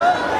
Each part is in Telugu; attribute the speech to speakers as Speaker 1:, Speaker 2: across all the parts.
Speaker 1: you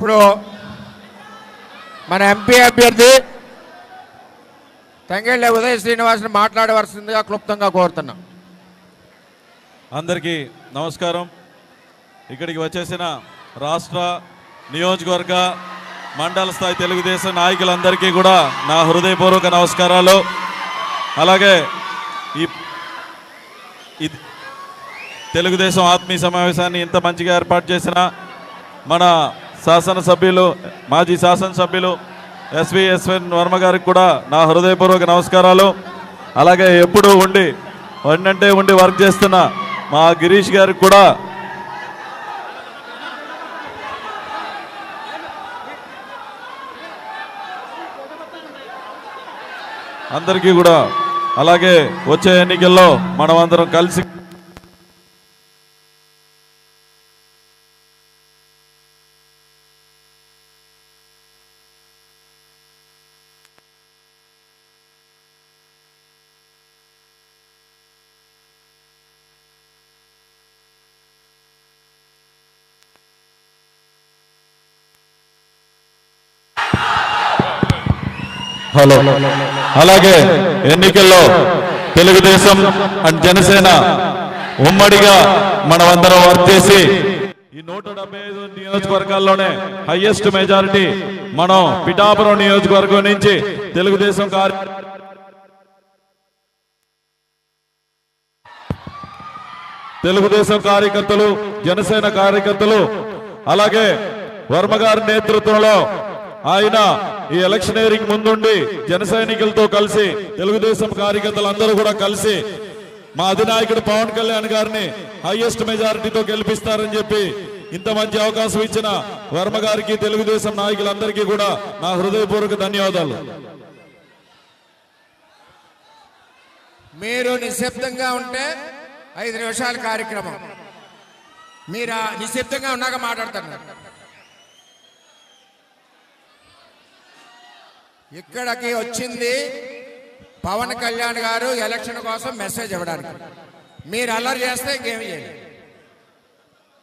Speaker 1: ఇప్పుడు మన ఎంపీ అభ్యర్థి తంగెళ్ళ ఉదయ శ్రీనివాసుని మాట్లాడవలసిందిగా క్లుప్తంగా కోరుతున్నాం.
Speaker 2: అందరికీ నమస్కారం. ఇక్కడికి వచ్చేసిన రాష్ట్ర నియోజకవర్గ మండల స్థాయి తెలుగుదేశం నాయకులందరికీ కూడా నా హృదయపూర్వక నమస్కారాలు. అలాగే ఈ ఇది తెలుగుదేశం ఆత్మీయ సమావేశాన్ని ఇంత మంచిగా ఏర్పాటు చేసిన మన శాసనసభ్యులు మాజీ శాసనసభ్యులు ఎస్వి ఎస్వెన్ వర్మ గారికి కూడా నా హృదయపూర్వక నమస్కారాలు. అలాగే ఎప్పుడూ ఉండి వండంటే ఉండి వర్క్ చేస్తున్న మా గిరీష్ గారికి కూడా అందరికీ కూడా అలాగే వచ్చే ఎన్నికల్లో మనం అందరం కలిసి హలో. అలాగే ఎన్నికల్లో తెలుగుదేశం అండ్ జనసేన ఉమ్మడిగా మనమందరం వర్క్ చేసి ఈ నూట డెబ్బై ఐదు నియోజకవర్గాల్లోనే హైయెస్ట్ మెజారిటీ మనం పిఠాపురం నియోజకవర్గం నుంచి తెలుగుదేశం కార్య తెలుగుదేశం కార్యకర్తలు జనసేన కార్యకర్తలు అలాగే వర్మ గారి నేతృత్వంలో ఆయన ఈ ఎలక్షనీరింగ్ ముందుండి జన సైనికులతో కలిసి తెలుగుదేశం కార్యకర్తలందరూ కూడా కలిసి మా అధినాయకుడు పవన్ కళ్యాణ్ గారిని హైయెస్ట్ మెజారిటీతో గెలిపిస్తారని చెప్పి ఇంత మంచి అవకాశం ఇచ్చిన వర్మ గారికి తెలుగుదేశం నాయకులందరికీ కూడా నా హృదయపూర్వక ధన్యవాదాలు.
Speaker 1: మీరు నిశ్శబ్దంగా ఉంటే ఐదు నిమిషాల కార్యక్రమం. మీరు నిశ్శబ్దంగా ఉన్నాక మాట్లాడుతున్నారు ఇక్కడికి వచ్చింది పవన్ కళ్యాణ్ గారు ఎలక్షన్ కోసం మెసేజ్ ఇవ్వడానికి. మీరు అల్లరి చేస్తే ఇంకేం చేయండి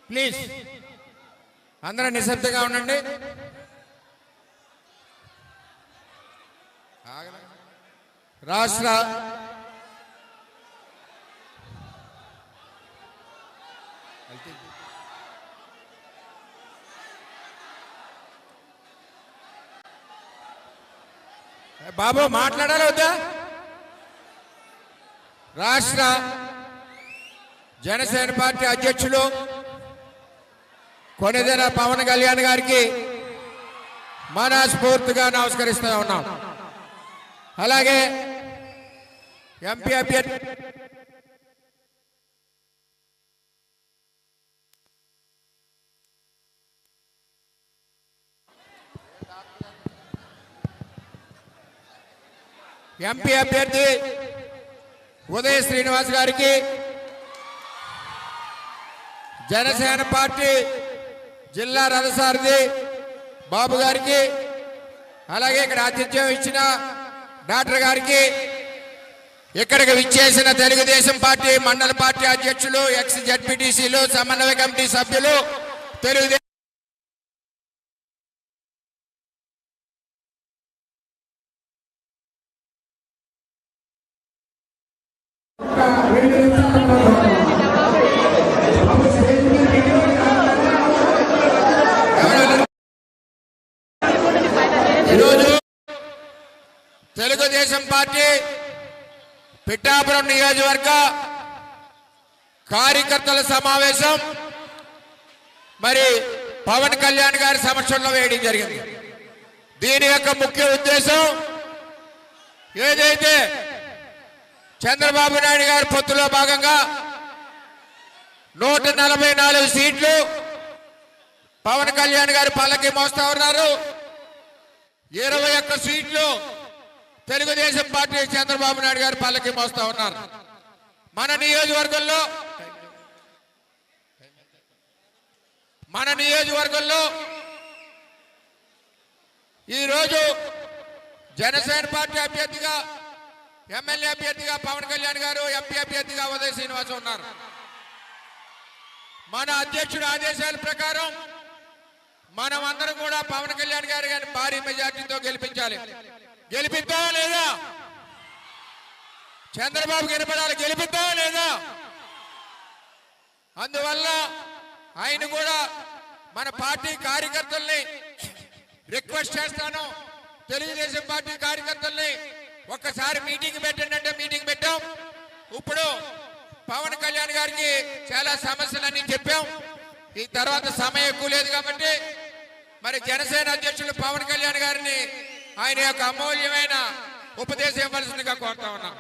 Speaker 1: ప్లీజ్. అందరూ నిశ్శబ్దంగా ఉండండి. రాష్ట్ర బాబు మాట్లాడాలి వద్దా? రాష్ట్ర జనసేన పార్టీ అధ్యక్షులు కొనిదెల పవన్ కళ్యాణ్ గారికి మనస్ఫూర్తిగా నమస్కరిస్తూ ఉన్నాం. అలాగే ఎంపీ అభ్యర్థి ఎంపీ అభ్యర్థి ఉదయ శ్రీనివాస్ గారికి జనసేన పార్టీ జిల్లా రథసారథి బాబు గారికి అలాగే ఇక్కడ ఆతిథ్యం ఇచ్చిన డాక్టర్ గారికి ఇక్కడికి విచ్చేసిన తెలుగుదేశం పార్టీ మండల పార్టీ అధ్యక్షులు ఎక్స్ జడ్పీటీసీలు సమన్వయ కమిటీ సభ్యులు తెలుగుదేశం ఈరోజు తెలుగుదేశం పార్టీ పిఠాపురం నియోజకవర్గ కార్యకర్తల సమావేశం మరి పవన్ కళ్యాణ్ గారి సమక్షంలో వేయడం జరిగింది. దీని యొక్క ముఖ్య ఉద్దేశం ఏదైతే చంద్రబాబు నాయుడు గారి పొత్తులో భాగంగా నూట నలభై నాలుగు సీట్లు పవన్ కళ్యాణ్ గారి పల్లకి మోస్తా ఉన్నారు. ఇరవై ఒక్క సీట్లు తెలుగుదేశం పార్టీ చంద్రబాబు నాయుడు గారు పల్లకి మోస్తా ఉన్నారు. మన నియోజకవర్గంలో మన నియోజకవర్గంలో ఈరోజు జనసేన పార్టీ అభ్యర్థిగా ఎమ్మెల్యే అభ్యర్థిగా పవన్ కళ్యాణ్ గారు ఎంపీ అభ్యర్థిగా ఉదయ శ్రీనివాస్ ఉన్నారు. మన అధ్యక్షుడి ఆదేశాల ప్రకారం మనం అందరం కూడా పవన్ కళ్యాణ్ గారి గారిని భారీ మెజార్టీతో గెలిపించాలి. గెలిపిద్దామా లేదా? చంద్రబాబు గెలిపడాలి గెలిపిద్దామా లేదా? అందువల్ల ఆయన కూడా మన పార్టీ కార్యకర్తల్ని రిక్వెస్ట్ చేస్తాను. తెలుగుదేశం పార్టీ కార్యకర్తల్ని ఒక్కసారి మీటింగ్ పెట్టండి అంటే మీటింగ్ పెట్టాం. ఇప్పుడు పవన్ కళ్యాణ్ గారికి చాలా సమస్యలన్నీ చెప్పాం. ఈ తర్వాత సమయం ఎక్కువ లేదు కాబట్టి మరి జనసేన అధ్యక్షుడు పవన్ కళ్యాణ్ గారిని ఆయన యొక్క అమూల్యమైన ఉపదేశం ఇవ్వాల్సిందిగా కోరుతా ఉన్నాం.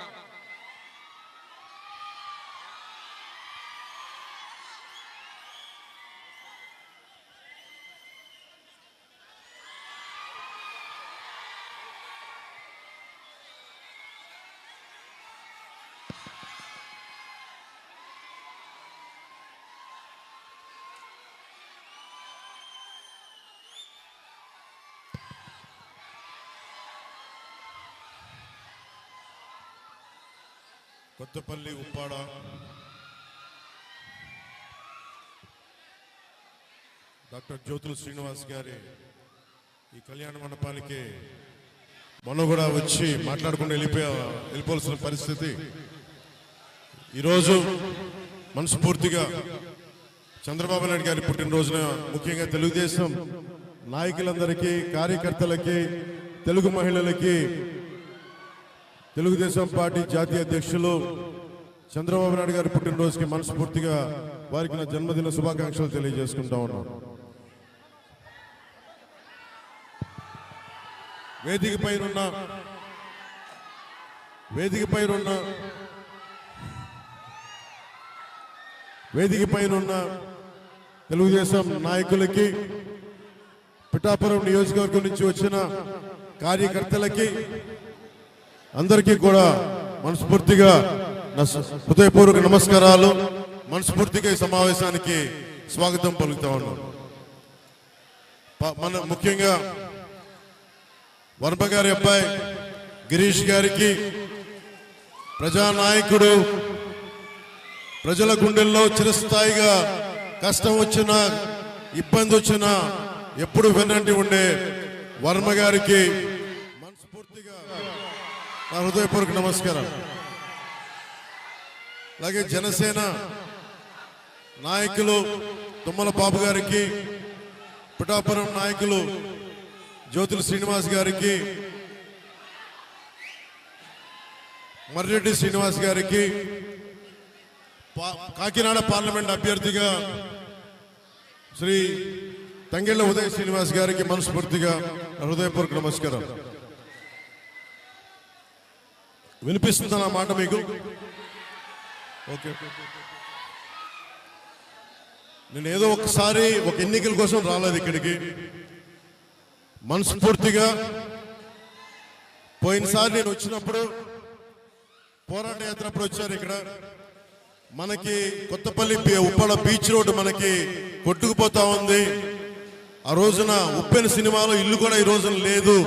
Speaker 3: కొత్తపల్లి ఉప్పాడ. డాక్టర్ జ్యోతుల శ్రీనివాస్ గారి ఈ కళ్యాణ మండపానికి మొన్న కూడా వచ్చి మాట్లాడుకుని వెళ్ళిపోయా వెళ్ళిపోవాల్సిన పరిస్థితి. ఈరోజు మనస్ఫూర్తిగా చంద్రబాబు నాయుడు గారి పుట్టినరోజున ముఖ్యంగా తెలుగుదేశం నాయకులందరికీ కార్యకర్తలకి తెలుగు మహిళలకి తెలుగుదేశం పార్టీ జాతీయ అధ్యక్షులు చంద్రబాబు నాయుడు గారి పుట్టినరోజుకి మనస్ఫూర్తిగా వారికి నా జన్మదిన శుభాకాంక్షలు తెలియజేసుకుంటా ఉన్నాను వేదిక పైనున్న వేదిక పైన వేదిక పైనున్న తెలుగుదేశం నాయకులకి పిఠాపురం నియోజకవర్గం నుంచి వచ్చిన కార్యకర్తలకి అందరికీ కూడా మనస్ఫూర్తిగా హృదయపూర్వక నమస్కారాలు. మనస్ఫూర్తిగా ఈ సమావేశానికి స్వాగతం పలుకుతా ఉన్నాను మన ముఖ్యంగా వర్మ గారి అబ్బాయి గిరీష్ గారికి ప్రజానాయకుడు ప్రజల గుండెల్లో చిరస్థాయిగా కష్టం వచ్చినా ఇబ్బంది వచ్చినా ఎప్పుడు వెన్నంటి ఉండే వర్మ గారికి నా హృదయపూర్వక నమస్కారం అలాగే జనసేన నాయకులు తుమ్మల బాబు గారికి పిఠాపురం నాయకులు జ్యోతుల శ్రీనివాస్ గారికి మర్రెడ్డి శ్రీనివాస్ గారికి పా- కాకినాడ పార్లమెంట్ అభ్యర్థిగా శ్రీ తంగెళ్ళ ఉదయ శ్రీనివాస్ గారికి మనస్ఫూర్తిగా హృదయపూర్వక నమస్కారం వినిపిస్తుంది నా మాట మీకు? ఓకే. నేను ఏదో ఒకసారి ఒక ఎన్నికల కోసం రాలేదు ఇక్కడికి. మనస్ఫూర్తిగా పోయినసారి నేను వచ్చినప్పుడు పోరాట యాత్ర అప్పుడు వచ్చారు ఇక్కడ. మనకి కొత్తపల్లి ఉప్పడ బీచ్ రోడ్ మనకి కొట్టుకుపోతా ఉంది. ఆ రోజున ఉప్పెన సినిమాలో ఇల్లు కూడా ఈ రోజున లేదు.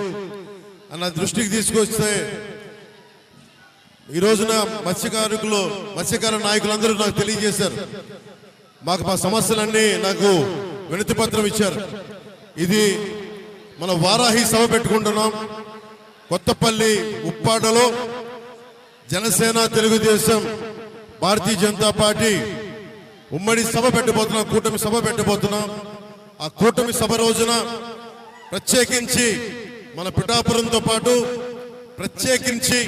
Speaker 3: అన్న దృష్టికి తీసుకొస్తే ఈ రోజున మత్స్యకారుకులు మత్స్యకార నాయకులందరూ నాకు తెలియజేశారు. మాకు మా సమస్యలన్నీ నాకు వినతి పత్రం ఇచ్చారు. ఇది మన వారాహి సభ పెట్టుకుంటున్నాం. కొత్తపల్లి ఉప్పాడలో జనసేన తెలుగుదేశం భారతీయ జనతా పార్టీ ఉమ్మడి సభ పెట్టబోతున్నాం కూటమి సభ పెట్టబోతున్నాం. ఆ కూటమి సభ రోజున ప్రత్యేకించి మన పిఠాపురంతో పాటు ప్రత్యేకించి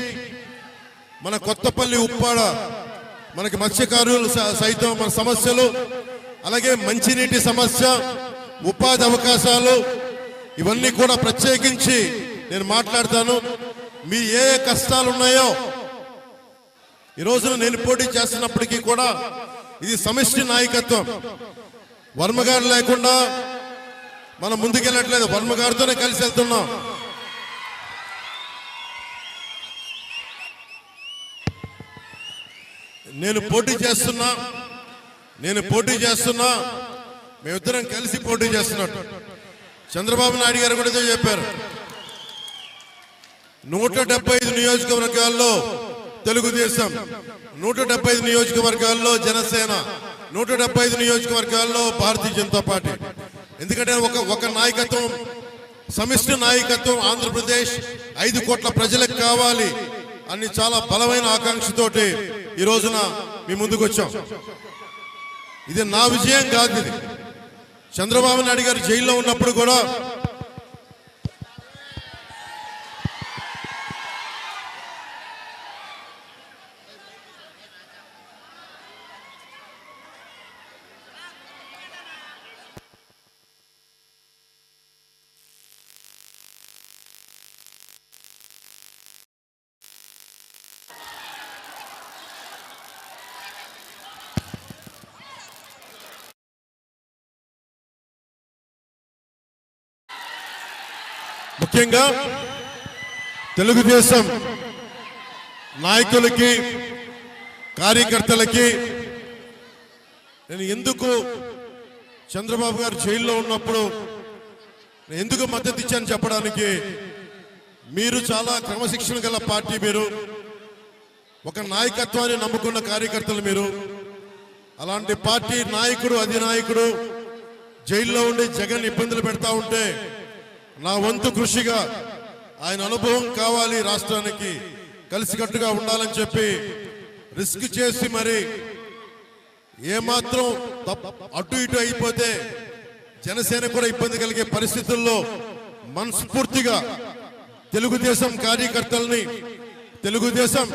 Speaker 3: మన కొత్తపల్లి ఉప్పాడ మనకి మత్స్యకారులు స- సైతం మన సమస్యలు అలాగే మంచినీటి సమస్య ఉపాధి అవకాశాలు ఇవన్నీ కూడా ప్రత్యేకించి నేను మాట్లాడతాను. మీ ఏ ఏ కష్టాలు ఉన్నాయో ఈ రోజున నేను పోటీ చేస్తున్నప్పటికీ కూడా ఇది సమిష్టి నాయకత్వం. వర్మగారు లేకుండా మనం ముందుకెళ్ళట్లేదు. వర్మగారితోనే కలిసి వెళ్తున్నాం. నేను పోటీ చేస్తున్నా. నేను పోటీ చేస్తున్నా. మేమిద్దరం కలిసి పోటీ చేస్తున్నట్టు చంద్రబాబు నాయుడు గారు కూడా చెప్పారు. నూట డెబ్బై ఐదు నియోజకవర్గాల్లో తెలుగుదేశం నూట డెబ్బై ఐదు నియోజకవర్గాల్లో జనసేన నూట డెబ్బై ఐదు నియోజకవర్గాల్లో భారతీయ జనతా పార్టీ. ఎందుకంటే ఒక ఒక నాయకత్వం సమిష్టి నాయకత్వం ఆంధ్రప్రదేశ్ ఐదు కోట్ల ప్రజలకు కావాలి అని చాలా బలమైన ఆకాంక్షతోటి ఈ రోజున మీ ముందుకు వచ్చాం. ఇది నా విజయం కాదు ఇది. చంద్రబాబు నాయుడు గారు జైల్లో ఉన్నప్పుడు కూడా ముఖ్యంగా తెలుగుదేశం నాయకులకి కార్యకర్తలకి నేను ఎందుకు చంద్రబాబు గారు జైల్లో ఉన్నప్పుడు నేను ఎందుకు మద్దతు ఇచ్చాను చెప్పడానికి? మీరు చాలా క్రమశిక్షణ గల పార్టీ మీరు. ఒక నాయకత్వాన్ని నమ్ముకున్న కార్యకర్తలు మీరు. అలాంటి పార్టీ నాయకుడు అధినాయకుడు జైల్లో ఉండి జగన్ ఇబ్బందులు పెడతా ఉంటే నా వంతు కృషిగా ఆయన అనుభవం కావాలి రాష్ట్రానికి. కలిసికట్టుగా ఉండాలని చెప్పి రిస్క్ చేసి మరి ఏమాత్రం అటు ఇటు అయిపోతే జనసేన కూడా ఇబ్బంది కలిగే పరిస్థితుల్లో మనస్ఫూర్తిగా తెలుగుదేశం కార్యకర్తల్ని తెలుగుదేశం